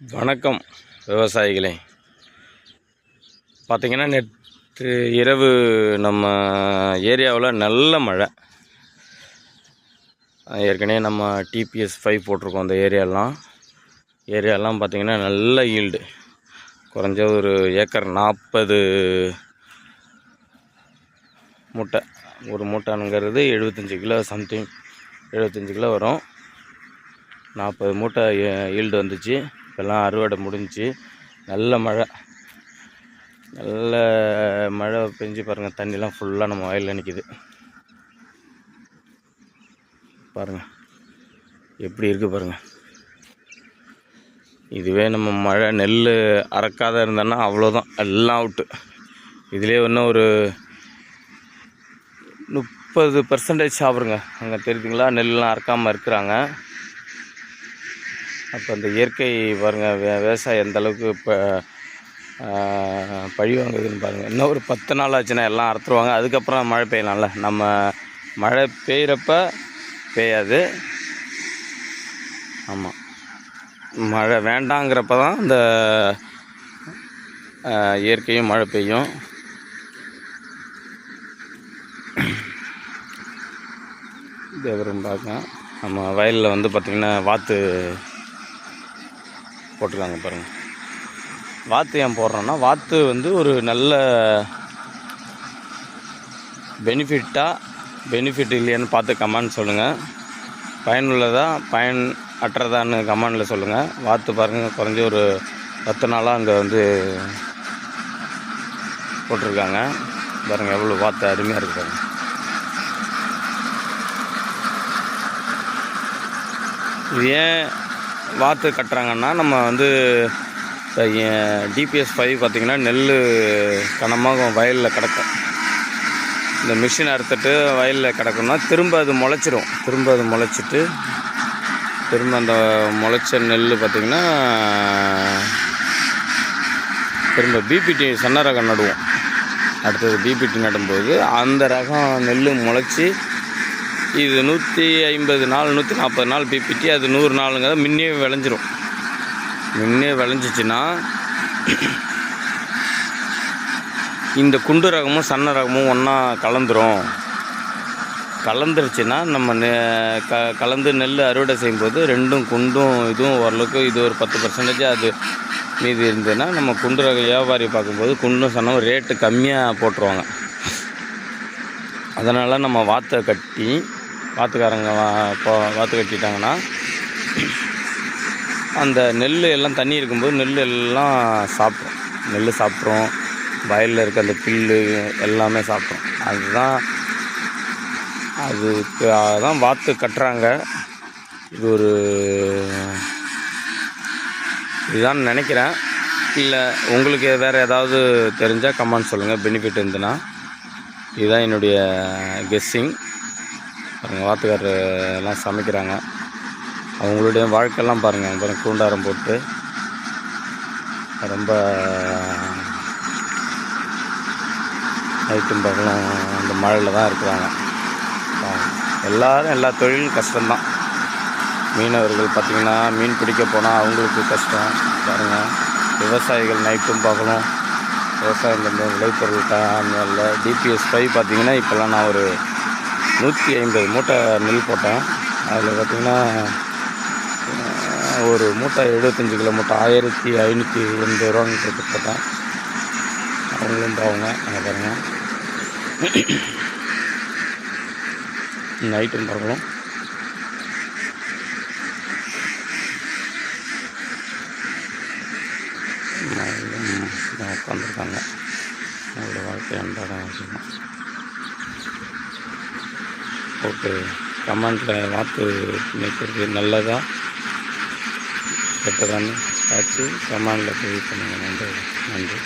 வணக்கம் விவசாயிகளே. பார்த்திங்கன்னா நேற்று இரவு நம்ம ஏரியாவில் நல்ல மழை. ஏற்கனவே நம்ம டிபிஎஸ் ஃபைவ் போட்டிருக்கோம் அந்த ஏரியாலாம் ஏரியாலாம் பார்த்திங்கன்னா நல்ல ஈல்டு குறைஞ்ச ஒரு ஏக்கர் நாற்பது மூட்டை. ஒரு மூட்டைங்கிறது எழுபத்தஞ்சி கிலோ சம்திங் எழுபத்தஞ்சி கிலோ வரும். நாற்பது மூட்டை ஈல்டு வந்துச்சு. இப்போல்லாம் அறுவடை முடிஞ்சுச்சு நல்ல மழை. நல்ல மழை பெஞ்சு பாருங்கள் தண்ணிலாம் ஃபுல்லாக நம்ம வயலில் நிற்கிது பாருங்கள் எப்படி இருக்குது பாருங்கள் இதுவே நம்ம மழை நெல் அறக்காத இருந்தோன்னா அவ்வளோதான் எல்லாம் அவுட்டு இதுலேயே இன்னும் ஒரு முப்பது பர்சன்டேஜ் சாப்பிடுங்க. அங்கே தெரியுதுங்களா? நெல்லாம் அறக்காமல் இருக்கிறாங்க. அப்போ இந்த இயற்கை பாருங்கள் வே விவசாயம் எந்தளவுக்கு இப்போ பழி வாங்குதுன்னு பாருங்கள் இன்னும் ஒரு பத்து நாள் ஆச்சுன்னா எல்லாம் அறுத்துருவாங்க. அதுக்கப்புறம் மழை பெய்யலாம்ல. நம்ம மழை பெய்கிறப்ப பெய்யாது. ஆமாம் மழை வேண்டாங்கிறப்ப தான் இந்த இயற்கையும் மழை பெய்யும். தேவரும் பார்க்க நம்ம வயலில் வந்து பார்த்திங்கன்னா வாத்து போட்டிருக்காங்க பாருங்கள் வாத்து ஏன் போடுறோன்னா வாத்து வந்து ஒரு நல்ல பெனிஃபிட்டாக பெனிஃபிட் இல்லையான்னு பார்த்து கமெண்ட் சொல்லுங்கள் பயனுள்ளதாக பயன் அற்றதான்னு கமெண்டில் சொல்லுங்கள் வாத்து பாருங்கள் குறைஞ்சி ஒரு பத்து நாளாக அங்கே வந்து போட்டிருக்காங்க. பாருங்கள் எவ்வளோ வாத்து அருமையாக இருக்கு பாருங்க. இது ஏன் வாத்து கட்டுறாங்கன்னா நம்ம வந்து டிபிஎஸ் ஃபைவ் பார்த்திங்கன்னா நெல் கனமாக வயலில் கிடக்கும். இந்த மிஷின் அறுத்துட்டு வயலில் கிடக்குன்னா திரும்ப அது முளைச்சிரும். திரும்ப அது முளைச்சிட்டு திரும்ப அந்த முளைச்ச நெல் பார்த்திங்கன்னா திரும்ப பிபிடி சன்ன ரகம் நடுவோம். அடுத்தது பிபிடி நடும்போது அந்த ரகம் நெல் முளைச்சி இது நூற்றி ஐம்பது நாள் நூற்றி நாற்பது நாள் பிபிடி அது நூறு நாளுங்கிறத முன்னே விளைஞ்சிரும். முன்னே விளைஞ்சிச்சின்னா இந்த குண்டு ரகமும் சன்ன ரகமும் ஒன்றா கலந்துரும். கலந்துருச்சுன்னா நம்ம நெ- க கலந்து நெல் அறுவடை செய்யும்போது ரெண்டும் குண்டும் இதுவும் ஓரளவுக்கு இது ஒரு பத்து பர்சன்டேஜ் அது மீதி இருந்ததுன்னா நம்ம குண்டு ரக வியாபாரி பார்க்கும்போது குண்டும் சன்னம் ரேட்டு கம்மியாக போட்டுருவாங்க. அதனால் நம்ம வாத்தை கட்டி வாத்துக்காரங்க வா இப்போ வாத்து கட்டிட்டாங்கன்னா அந்த நெல் எல்லாம் தண்ணி இருக்கும்போது நெல் எல்லாம் சாப்பிட்றோம் நெல் சாப்பிட்றோம். வயலில் இருக்க அந்த புல்லு எல்லாமே சாப்பிட்றோம். அதுதான் அதுக்கு தான் வாத்து கட்டுறாங்க. இது ஒரு இதுதான் நினைக்கிறேன். இல்லை உங்களுக்கு வேறு ஏதாவது தெரிஞ்சால் கமெண்ட் சொல்லுங்கள் பெனிஃபிட் இருந்துன்னா இதுதான் என்னுடைய கெஸ்ஸிங் பாருங்கள் வாத்துக்காரர் எல்லாம் சமைக்கிறாங்க. அவங்களுடைய வாழ்க்கையெல்லாம் பாருங்கள் பாருங்கள் கூண்டாரம் போட்டு. ரொம்ப நைட்டும் பகலும் அந்த மழையில் தான் இருக்கிறாங்க. எல்லோரும் எல்லா தொழிலும் கஷ்டம்தான். மீனவர்கள் பார்த்திங்கன்னா மீன் பிடிக்க போனால் அவங்களுக்கு கஷ்டம். பாருங்கள் விவசாயிகள் நைட்டும் பகலும் விவசாயம் பண்ணுற விளைபொருள் டிபிஎஸ் ஃபைவ் பார்த்திங்கன்னா இப்போல்லாம் நான் ஒரு நூற்றி ஐம்பது மூட்டை நெல் போட்டேன். அதில் பார்த்திங்கன்னா ஒரு மூட்டை எழுபத்தஞ்சு கிலோ மூட்டை ஆயிரத்தி ஐநூற்றி எண்பது ரூபான்னு போட்டு போட்டேன். அவங்களும் பாவங்க அங்கே பாருங்கள் நைட்டும் பார்க்கலாம். உட்காந்துருக்காங்க அவங்களோட வாழ்க்கை அன்றாட விஷயம் ஓகே கமெண்டில் வாத்து நிற்கிறது நல்லதா? கெட்டதான்னு பார்த்து கமெண்டில் பதிவு பண்ணுங்கள் நன்றி நன்றி.